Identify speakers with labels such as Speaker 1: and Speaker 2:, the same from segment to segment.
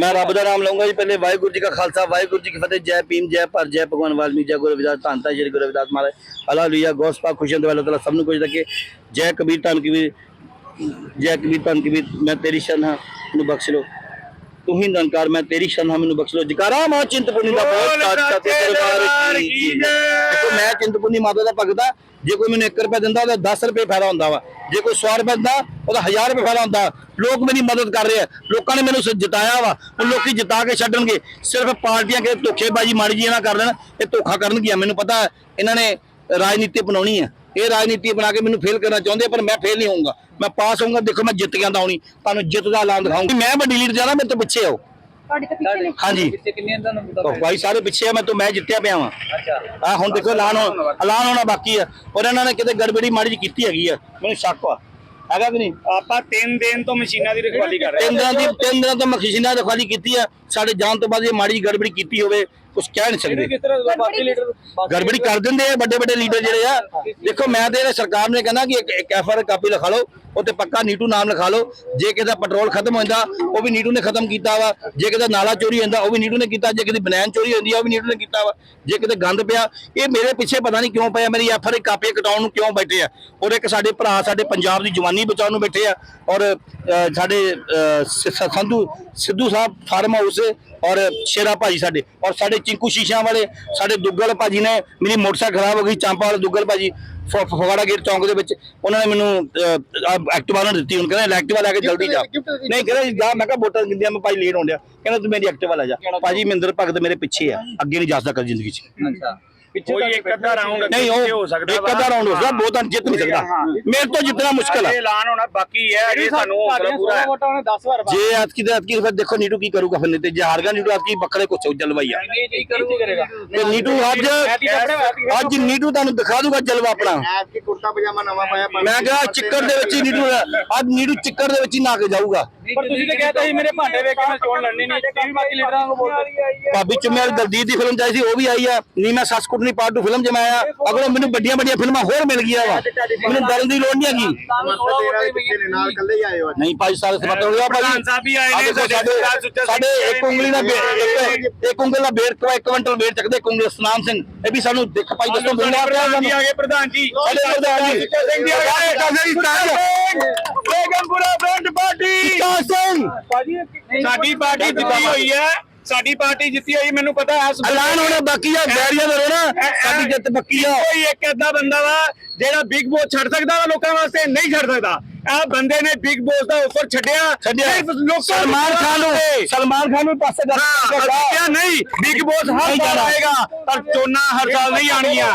Speaker 1: ਮੈਂ ਰੱਬ ਦਾ ਨਾਮ ਲਵਾਂਗਾ ਜੀ, ਪਹਿਲੇ ਵਾਹਿਗੁਰੂ ਜੀ ਕਾ ਖਾਲਸਾ, ਵਾਹਿਗੁਰੂ ਜੀ ਕੀ ਫਤਿਹ, ਜੈ ਭੀਮ, ਜੈ ਭਰ ਜੈ ਭਗਵਾਨ ਵਾਲਮੀਕ ਜੈ ਗੁਰੂ ਰਵਿਦਾਸ ਧੰਨ ਧੰਨ ਸ਼੍ਰੀ ਗੁਰੂ ਰਵਿਦਾਸ ਮਹਾਰਾਜ, ਹਾਲੇਲੂਇਆ ਗੋਸਪਾ ਖੁਸ਼ੀਆਂ ਦੇ ਵਾਲਾ ਸਭ ਨੂੰ ਕੁਝ ਲੱਗੇ ਜੈ ਕਬੀਰ, ਧੰਨ ਕਬੀਰ, ਜੈ ਕਬੀਰ, ਧੰਨ ਕਬੀਰ, ਮੈਂ ਤੇਰੀ ਸ਼ਰਨ ਹਾਂ, ਮੈਨੂੰ ਬਖਸ਼ ਲੋ ਤੂੰ ਹੀ ਨਿਰੰਕਾਰ ਮੈਂ ਤੇਰੀ ਸ਼ਰਨ ਮੈਨੂੰ ਬਖਸ਼ ਲੋ ਜਕਾਰਾ ਮਾਂ ਚਿੰਤਪੁਰਨੀ ਦਾ ਬਹੁਤ
Speaker 2: ਸੱਚੇ
Speaker 1: ਦਰਬਾਰ
Speaker 2: ਦਰਬਾਰ
Speaker 1: ਕੀ। ਦੇਖੋ ਮੈਂ ਚਿੰਤਪੁਰਨੀ ਮਾਤਾ ਦਾ ਭਗਤ ਜੇ ਕੋਈ ਮੈਨੂੰ 1 ਰੁਪਏ ਦਿੰਦਾ ਉਹਦਾ 10 ਰੁਪਏ ਫਾਇਦਾ ਹੁੰਦਾ ਵਾ। ਜੇ ਕੋਈ 100 ਰੁਪਏ ਦਿੰਦਾ ਉਹਦਾ 1000 ਰੁਪਏ ਫਾਇਦਾ ਹੁੰਦਾ। ਲੋਕ ਮੇਰੀ ਮਦਦ ਕਰ ਰਹੇ ਆ। ਲੋਕਾਂ ਨੇ ਮੈਨੂੰ ਜਿਤਾਇਆ ਵਾ। ਉਹ ਲੋਕੀ ਜਿਤਾ ਕੇ ਛੱਡਣਗੇ। ਸਿਰਫ ਪਾਰਟੀਆਂ ਕੇ ਧੋਖੇਬਾਜ਼ੀ ਮਾੜੀ ਜੀ ਨਾ ਕਰ ਦੇਣ ਇਹ ਧੋਖਾ ਕਰਨਗੀਆਂ ਮੈਨੂੰ ਪਤਾ ਇਹਨਾਂ ਨੇ ਰਾਜਨੀਤੀ ਬਣਾਉਣੀ ਹੈ। ਇਹ ਰਾਜਨੀਤੀ ਬਣਾ ਕੇ ਮੈਨੂੰ ਫੇਲ ਕਰਨਾ ਚਾਹੁੰਦੇ ਆ, ਪਰ ਮੈਂ ਫੇਲ ਨਹੀਂ ਹੋਊਂਗਾ। ਮੈਂ ਪਾਸ ਹੋਊਂਗਾ ਦੇਖੋ ਮੈਂ ਜਿੱਤ ਆਉਂਦਾ ਹੁਣੀ। ਤੁਹਾਨੂੰ ਜਿੱਤ ਦਾ ਐਲਾਨ ਦਿਖਾਉਂਗੀ। ਮੈਂ ਵੱਡੀ ਲੀਡ ਜਾਣਾ ਮੇਰੇ ਤੋਂ ਪਿੱਛੇ ਆਓ
Speaker 3: ਤੁਹਾਡੇ ਤੋਂ ਪਿੱਛੇ ਨੇ
Speaker 1: ਹਾਂਜੀ।
Speaker 2: ਕਿੰਨੇ ਦਾ
Speaker 1: ਭਾਈ ਸਾਰੇ ਪਿੱਛੇ ਆ ਮੈਂ ਤੋਂ ਮੈਂ ਜਿੱਤਿਆ ਪਿਆ ਵਾਂ।
Speaker 2: ਅੱਛਾ।
Speaker 1: ਆ ਹੁਣ ਦੇਖੋ ਐਲਾਨ ਹੋ- ਐਲਾਨ ਹੋਣਾ ਬਾਕੀ ਆ। ਔਰ ਇਹਨਾਂ ਨੇ ਕਿਤੇ ਗੜਬੜੀ ਮਾੜੀ ਜੀ ਕੀਤੀ ਹੈਗੀ ਆ। ਮੈਨੂੰ ਸ਼ੱਕ ਵਾ ਹੈਗਾ ਕਿ ਨਹੀਂ?
Speaker 2: ਆਪਾਂ 3 ਦਿਨ ਤੋਂ ਮਸ਼ੀਨਾਂ ਦੀ ਰਖਵਾਲੀ ਕਰ ਰਹੇ
Speaker 1: ਤਿੰਨ ਦਿਨਾਂ ਦੀ ਤਿੰਨ ਦਿਨਾਂ ਤੋਂ ਮਖੀਸ਼ਨਾ ਰਖਵਾਲੀ ਕੀਤੀ ਆ। ਸਾਡੇ ਜਾਣ ਤੋਂ ਬਾਅਦ ਇਹ ਮਾੜੀ ਜਿਹੀ ਗੜਬੜੀ ਕੀਤੀ ਹੋਵੇ ਕੁਝ ਕਹਿ ਨਹੀਂ ਸਕਦੇ।
Speaker 2: ਕਿਸ ਤਰ੍ਹਾਂ ਬਾਕੀ ਲੀਡਰ
Speaker 1: ਗੜਬੜੀ ਕਰ ਦਿੰਦੇ ਆ ਵੱਡੇ ਵੱਡੇ ਲੀਡਰ ਜਿਹੜੇ ਆ। ਦੇਖੋ ਮੈਂ ਤੇ ਸਰਕਾਰ ਨੇ ਕਹਿੰਦਾ ਕਿ ਇੱਕ ਇੱਕ ਐਫਆਰ ਕਾਪੀ ਲਿਖਾ ਲਓ ਉੱਤੇ ਪੱਕਾ ਨੀਟੂ ਨਾਮ ਲਿਖਾ ਲਓ। ਜੇ ਕਿਤੇ ਪੈਟਰੋਲ ਖਤਮ ਹੋ ਜਾਂਦਾ ਉਹ ਵੀ ਨੀਟੂ ਨੇ ਖਤਮ ਕੀਤਾ ਵਾ। ਜੇ ਕਿਤੇ ਨਾਲਾ ਚੋਰੀ ਹੁੰਦਾ ਉਹ ਵੀ ਨੀਟੂ ਨੇ ਕੀਤਾ। ਜੇ ਕਿਤੇ ਬਨੈਣ ਚੋਰੀ ਹੁੰਦੀ ਆ ਉਹ ਵੀ ਨੀਟੂ ਨੇ ਕੀਤਾ ਵਾ। ਜੇ ਕਿਤੇ ਗੰਦ ਪਿਆ ਇਹ ਮੇਰੇ ਪਿੱਛੇ ਪਤਾ ਨਹੀਂ ਕਿਉਂ ਪਿਆ ਮੇਰੀ ਐਫਆਰ ਕਾਪੀ ਕਟਾਉਣ ਨੂੰ ਕਿਉਂ ਬੈਠੇ ਆ? ਔਰ ਇੱਕ ਸਾਡੇ ਭਰਾ ਸਾਡੇ ਪੰਜਾਬ ਦੀ ਜਵਾਨੀ ਬਚਾਉਣ ਨੂੰ ਬੈਠੇ ਆ। ਔਰ ਸਾਡੇ ਸੰਧੂ ਸਿੱਧੂ ਸਾਹਿਬ ਫਾਰਮ ਹਾਊਸ ਔਰ ਸ਼ੇਰਾ ਭਾਜੀ ਸਾਡੇ। ਔਰ ਸਾਡੇ ਚਿੰਕੂ ਸ਼ੀਸ਼ਿਆਂ ਵਾਲੇ ਸਾਡੇ ਦੁੱਗਲ ਭਾਜੀ ਨੇ ਮੇਰੀ ਮੋਟਰਸਾਈਕਲ ਖਰਾਬ ਹੋ ਗਈ ਚਾਂਪਾ ਵਾਲੇ ਦੁੱਗਲ ਭਾਜੀ ਫਗਵਾੜਾ ਗੇਟ ਚੌਂਕ ਦੇ ਵਿੱਚ ਉਹਨਾਂ ਨੇ ਮੈਨੂੰ ਐਕਟਿਵਾ ਨੇ ਦਿੱਤੀ ਹੁਣ ਕਹਿੰਦੇ ਐਕਟਿਵਾ ਲੈ ਕੇ ਜਲਦੀ ਜਾ। ਨਹੀਂ ਕਹਿੰਦਾ ਜੀ ਜਾ ਮੈਂ ਕਿਹਾ ਵੋਟਾਂ ਗਿੰਦਿਆਂ ਮੈਂ ਭਾਈ ਲੇਟ ਹੋਣ ਡਿਆ। ਕਹਿੰਦਾ ਤੂੰ ਮੇਰੀ ਐਕਟਿਵਾ ਲੈ ਜਾ। ਭਾਜੀ ਮਹਿੰਦਰ ਭਗਤ ਮੇਰੇ ਪਿੱਛੇ ਆ ਅੱਗੇ ਨਹੀਂ ਜਾ ਸਕਦਾ ਜ਼ਿੰਦਗੀ 'ਚ।
Speaker 2: ਅੱਛਾ। ਕੋਈ ਇੱਕ ਅੱਧਾ ਰਾਉਂਡ
Speaker 1: ਨਹੀਂ ਉਹ
Speaker 2: ਹੋ ਸਕਦਾ
Speaker 1: ਇੱਕ ਅੱਧਾ ਰਾਉਂਡ ਹੋ ਸਕਦਾ ਬਹੁਤਾਂ ਜਿੱਤ ਨਹੀਂ ਸਕਦਾ। ਮੇਰੇ ਤੋਂ ਜਿੱਤਣਾ ਮੁਸ਼ਕਲ ਹੈ
Speaker 2: ਐਲਾਨ ਹੋਣਾ ਬਾਕੀ ਹੈ ਇਹ ਸਾਨੂੰ ਹੌਸਲਾ ਪੂਰਾ ਹੈ।
Speaker 3: ਵੋਟਾਂ ਉਹਨੇ 10 ਵਾਰ
Speaker 1: ਜੇ ਐਤਕੀ ਦੇ ਐਤਕੀ ਫਿਰ ਦੇਖੋ ਨੀਟੂ ਕੀ ਕਰੂਗਾ ਫਿਰ ਨਹੀਂ ਤੇ ਜੇ ਹਾਰ ਗਿਆ ਨੀਟੂ ਐਤਕੀ ਬੱਕਰੇ ਕੁਛ ਜਲਵਾਈ ਆ।
Speaker 2: ਇਹ ਕੀ ਕਰੇਗਾ?
Speaker 1: ਤੇ ਨੀਟੂ ਅੱਜ ਅੱਜ ਨੀਟੂ ਤੁਹਾਨੂੰ ਦਿਖਾ ਦੂਗਾ ਜਲਵਾ ਆਪਣਾ।
Speaker 4: ਐਤਕੀ ਕੁੜਤਾ ਪਜਾਮਾ ਨਵਾਂ ਪਾਇਆ
Speaker 1: ਮੈਂ ਕਿਹਾ ਚਿੱਕੜ ਦੇ ਵਿੱਚ ਹੀ ਨੀਟੂ ਅੱਜ ਨੀਟੂ ਚਿੱਕੜ ਦੇ ਵਿੱਚ ਹੀ ਨਾ ਕੇ ਜਾਊਗਾ।
Speaker 2: ਪਰ ਤੁਸੀਂ ਤਾਂ ਕਹਿੰਦੇ ਸੀ ਮੇਰੇ ਭਾਂਡੇ ਵੇਖ ਕੇ ਮੈਂ ਚੋਣ ਲੜਨੀ ਨਹੀਂ ਟੀਵੀ ਬਾਕੀ ਲੀਡਰਾਂ ਨੂੰ ਬੋਲਦੇ
Speaker 1: ਭਾਬੀ ਚੁੰਮੇ ਵਾਲੀ ਦਲਜੀਤ ਦੀ ਫਿਲਮ ਚਾਹੀ ਸੀ ਉਹ ਵੀ ਆਈ ਆ। ਨੀ ਮੈਂ ਸੱਸ ਕੁੱਟਣੀ ਪਾਰਟ 2 ਫਿਲਮ ਆਇਆ। ਅਗਲੋਂ ਮੈਨੂੰ ਵੱਡੀਆਂ ਵੱਡੀਆਂ ਫਿਲਮਾਂ ਹੋਰ ਮਿਲ ਗਈਆਂ ਵਾ। ਮੈਨੂੰ ਡਰਨ ਦੀ ਲੋੜ ਨਹੀਂ ਹੈਗੀ। ਨਹੀਂ ਭਾਈ ਸਾਰੇ ਸਮਰਥਨ ਹੋ ਗਿਆ ਭਾਈ।
Speaker 2: ਸਾਹਿਬ ਵੀ ਆਏ ਨੇ, ਸਾਡੇ
Speaker 1: ਇੱਕ ਉਂਗਲੀ ਦਾ ਇੱਕ ਉਂਗਲ ਦਾ ਬੇਰ ਕਵਾ ਇੱਕ ਕੁਇੰਟਲ ਵੇਟ ਚੱਕਦੇ ਇੱਕ ਉਂਗਲ ਸਨਾਮ ਸਿੰਘ। ਇਹ ਵੀ ਸਾਨੂੰ ਦੇਖ ਭਾਈ ਦੱਸੋ ਮਿਲਣਾ ਪਿਆ
Speaker 2: ਪ੍ਰਧਾਨ ਜੀ
Speaker 1: ਸਾਨੂੰ
Speaker 2: ਪ੍ਰਧਾਨ ਜੀ।
Speaker 1: ਸਾਡੇ ਪ੍ਰਧਾਨ ਜੀ।
Speaker 2: ਸਿੰਘ ਜੀ ਆ ਗਏ।
Speaker 1: Kazri star
Speaker 2: Begampura front party.
Speaker 1: Singh
Speaker 2: ਸਾਡੀ ਪਾਰਟੀ ਜਿੱਤੀ ਹੋਈ ਹੈ। ਸਾਡੀ ਪਾਰਟੀ ਜਿੱਤੀ ਹੋਈ ਮੈਨੂੰ ਪਤਾ ਹੈ
Speaker 1: ਐਲਾਨ ਹੋਣਾ ਬਾਕੀ ਆ ਬੈਰੀਆ ਦਾ ਰੋਣਾ। ਸਾਡੀ ਜਿੱਤ ਪੱਕੀ ਆ।
Speaker 2: ਕੋਈ ਇੱਕ ਏਦਾਂ ਬੰਦਾ ਵਾ ਜਿਹੜਾ ਬਿਗ ਬੋਸ ਛੱਡ ਸਕਦਾ ਵਾ ਲੋਕਾਂ ਵਾਸਤੇ ਨਹੀਂ ਛੱਡ ਸਕਦਾ। ਇਹ ਬੰਦੇ ਨੇ ਬਿਗ ਬੋਸ ਦਾ ਆਫਰ ਛੱਡਿਆ।
Speaker 1: ਛੱਡਿਆ।
Speaker 2: ਸਿਰਫ ਲੋਕਾਂ
Speaker 1: ਸਲਮਾਨ ਖਾਨ ਨੂੰ ਸਲਮਾਨ ਖਾਨ ਨੂੰ ਪਾਸੇ ਕਰ
Speaker 2: ਹਾਂ ਕਿਹਾ ਨਹੀਂ ਬਿਗ ਬੋਸ ਹਰ ਸਾਲ। ਆਏਗਾ ਪਰ ਚੋਣਾ ਹਰ ਸਾਲ ਨਹੀਂ ਆਣੀਆਂ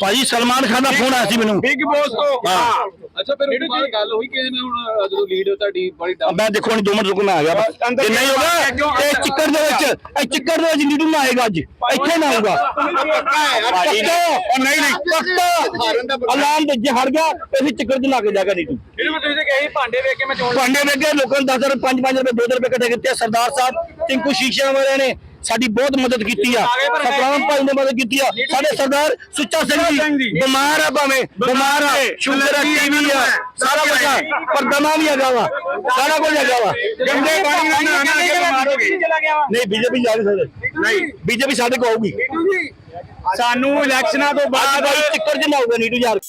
Speaker 1: ਭਾਜੀ ਸਲਮਾਨ ਖਾਨ ਦਾ ਫੋਨ ਆਇਆ ਸੀ ਮੈਨੂੰ।
Speaker 2: ਬਿਗ ਬੋਸ ਤੋਂ
Speaker 1: ਹਾਂ।
Speaker 5: ਅੱਛਾ ਫਿਰ ਉਹਦੇ ਬਾਅਦ ਗੱਲ ਹੋਈ ਕਿ ਇਹਨੇ ਹੁਣ ਜਦੋਂ ਲੀਡ ਤੁਹਾਡੀ ਬੜੀ
Speaker 1: ਆ ਮੈਂ ਦੇਖੋ ਨਹੀਂ ਦੋ ਮਿੰਟ ਰੁਕੋ ਮੈਂ ਆ ਗਿਆ ਜੇ ਨਹੀਂ ਹੋਗਾ ਇਹ ਚਿੱਕੜ ਦੇ ਵਿੱਚ ਇਹ ਚਿੱਕੜ ਦੇ ਵਿੱਚ ਨੀਟੂ ਨਾ ਆਏਗਾ ਅੱਜ। ਇੱਥੇ ਨਾ ਆਊਗਾ। ਨਹੀਂ ਨਹੀਂ ਪੱਕਾ। ਐਲਾਨ ਤੇ ਜੇ ਹਟ ਗਿਆ ਤੇ ਅਸੀਂ ਚਿੱਕੜ 'ਚ ਲਾ ਕੇ ਜਾਗਾ ਨੀਟੂ
Speaker 2: ਇਹਨੂੰ ਤੁਸੀਂ ਤੇ ਕਹੇ ਭਾਂਡੇ ਵੇਖ ਕੇ ਮੈਂ ਚੋਣ
Speaker 1: ਭਾਂਡੇ ਵੇਗੇ ਲੋਕਾਂ ਨੇ 10 ਰੁਪਏ 5-5 ਰੁਪਏ 2 ਰੁਪਏ ਇਕੱਠੇ ਕੀਤੇ। ਸਰਦਾਰ ਸਾਹਿਬ ਟਿੰਕੂ ਸ਼ੀਸ਼ਿਆਂ ਵਾਲਿਆਂ ਨੇ ਸਾਡੀ ਬਹੁਤ ਮਦਦ ਕੀਤੀ ਆ। ਸਤਰਾਮ ਭਾਈ ਨੇ ਮਦਦ ਕੀਤੀ ਆ। ਸਾਡੇ ਸਰਦਾਰ ਸੁੱਚਾ ਸਿੰਘ ਜੀ ਬਿਮਾਰ ਆ ਭਾਵੇਂ ਬਿਮਾਰ ਆ ਸ਼ੂਗਰ ਆ ਟੀਵੀ ਆ ਸਾਰਾ ਕੁਝ ਆ ਪਰ ਦਮਾ ਵੀ ਹੈਗਾ ਵਾ ਸਾਰਾ ਕੁਝ ਹੈਗਾ ਵਾ।
Speaker 2: ਗੰਦੇ ਪਾਣੀ ਨਾਲ ਨਹਾਣਾ ਕੇ ਬਿਮਾਰ ਹੋ ਗਏ।
Speaker 1: ਨਹੀਂ ਬੀਜੇਪੀ ਜਾ ਨਹੀਂ ਸਕਦੇ। ਨਹੀਂ ਬੀਜੇਪੀ ਸਾਡੇ ਕੋ ਆਊਗੀ।
Speaker 2: ਸਾਨੂੰ ਇਲੈਕਸ਼ਨਾਂ ਤੋਂ
Speaker 1: ਬਾਅਦ ਟਿੱਕਰ ਆਊਗਾ ਨੀਟੂ ਯਾਰ।